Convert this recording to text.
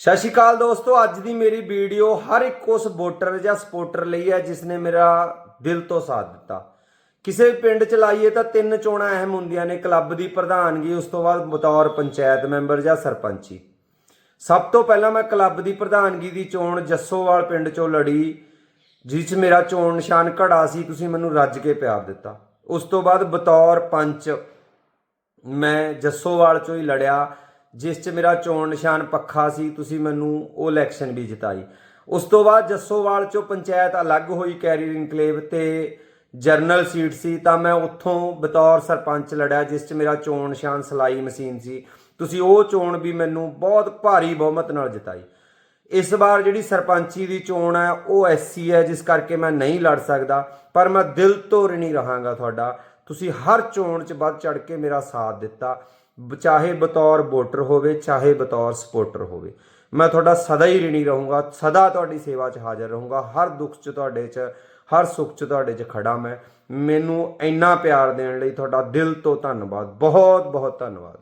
ਸਤਿ ਸ਼੍ਰੀ ਅਕਾਲ ਦੋਸਤੋ, ਅੱਜ ਦੀ ਮੇਰੀ ਵੀਡੀਓ ਹਰ ਇੱਕ ਉਸ ਵੋਟਰ ਜਾਂ ਸਪੋਰਟਰ ਲਈ ਹੈ ਜਿਸ ਨੇ ਮੇਰਾ ਦਿਲ ਤੋਂ ਸਾਥ ਦਿੱਤਾ। ਕਿਸੇ ਪਿੰਡ ਚ ਲਾਈਏ ਤਾਂ ਤਿੰਨ ਚੋਣਾਂ ਅਹਿਮ ਹੁੰਦੀਆਂ ਨੇ, ਕਲੱਬ ਦੀ ਪ੍ਰਧਾਨਗੀ, ਉਸ ਤੋਂ ਬਾਅਦ ਬਤੌਰ ਪੰਚਾਇਤ ਮੈਂਬਰ ਜਾਂ ਸਰਪੰਚੀ। ਸਭ ਤੋਂ ਪਹਿਲਾਂ ਮੈਂ ਕਲੱਬ ਦੀ ਪ੍ਰਧਾਨਗੀ ਦੀ ਚੋਣ ਜੱਸੋਵਾਲ ਪਿੰਡ ਚੋਂ ਲੜੀ, ਜਿਸ 'ਚ ਮੇਰਾ ਚੋਣ ਨਿਸ਼ਾਨ ਘੜਾ ਸੀ, ਤੁਸੀਂ ਮੈਨੂੰ ਰੱਜ ਕੇ ਪਿਆਰ ਦਿੱਤਾ। ਉਸ ਤੋਂ ਬਾਅਦ ਬਤੌਰ ਪੰਚ ਮੈਂ ਜੱਸੋਵਾਲ ਚੋਂ ਹੀ ਲੜਿਆ। ਜਿਸ 'ਚ ਮੇਰਾ ਚੋਣ ਨਿਸ਼ਾਨ ਪੱਖਾ ਸੀ, ਤੁਸੀਂ ਮੈਨੂੰ ਉਹ ਇਲੈਕਸ਼ਨ ਵੀ ਜਿਤਾਈ। ਉਸ ਤੋਂ ਬਾਅਦ ਜੱਸੋਵਾਲ ਚੋਂ ਪੰਚਾਇਤ ਅਲੱਗ ਹੋਈ ਕੈਰੀਅਰ ਇਨਕਲੇਵ ਤੇ ਜਰਨਲ ਸੀਟ ਸੀ, ਤਾਂ ਮੈਂ ਉੱਥੋਂ ਬਤੌਰ ਸਰਪੰਚ ਲੜਿਆ, ਜਿਸ 'ਚ ਮੇਰਾ ਚੋਣ ਨਿਸ਼ਾਨ ਸਲਾਈ ਮਸ਼ੀਨ ਸੀ। ਤੁਸੀਂ ਉਹ ਚੋਣ ਵੀ ਮੈਨੂੰ ਬਹੁਤ ਭਾਰੀ ਬਹੁਮਤ ਨਾਲ ਜਿਤਾਈ। ਇਸ ਵਾਰ ਜਿਹੜੀ ਸਰਪੰਚੀ ਦੀ ਚੋਣ ਹੈ, ਉਹ ਐਸਸੀ ਹੈ, ਜਿਸ ਕਰਕੇ ਮੈਂ ਨਹੀਂ ਲੜ ਸਕਦਾ, ਪਰ ਮੈਂ ਦਿਲ ਤੋਂ ਰਿਣੀ ਰਹਾਂਗਾ ਤੁਹਾਡਾ। ਤੁਸੀਂ ਹਰ ਚੋਣ 'ਚ ਵੱਧ ਚੜ ਕੇ ਮੇਰਾ ਸਾਥ ਦਿੱਤਾ। ਬ- ਚਾਹੇ ਬਤੌਰ ਵੋਟਰ ਹੋਵੇ, ਚਾਹੇ ਬਤੌਰ ਸਪੋਰਟਰ ਹੋਵੇ। ਮੈਂ ਤੁਹਾਡਾ ਸਦਾ ਹੀ ਰਿਣੀ ਰਹੂੰਗਾ, ਸਦਾ ਤੁਹਾਡੀ ਸੇਵਾ 'ਚ ਹਾਜ਼ਰ ਰਹੂੰਗਾ। ਹਰ ਦੁੱਖ 'ਚ ਤੁਹਾਡੇ 'ਚ, ਹਰ ਸੁੱਖ 'ਚ ਤੁਹਾਡੇ 'ਚ ਖੜਾ ਮੈਂ। ਮੈਨੂੰ ਇੰਨਾ ਪਿਆਰ ਦੇਣ ਲਈ ਤੁਹਾਡਾ ਦਿਲ ਤੋਂ ਧੰਨਵਾਦ। ਬਹੁਤ ਬਹੁਤ ਧੰਨਵਾਦ।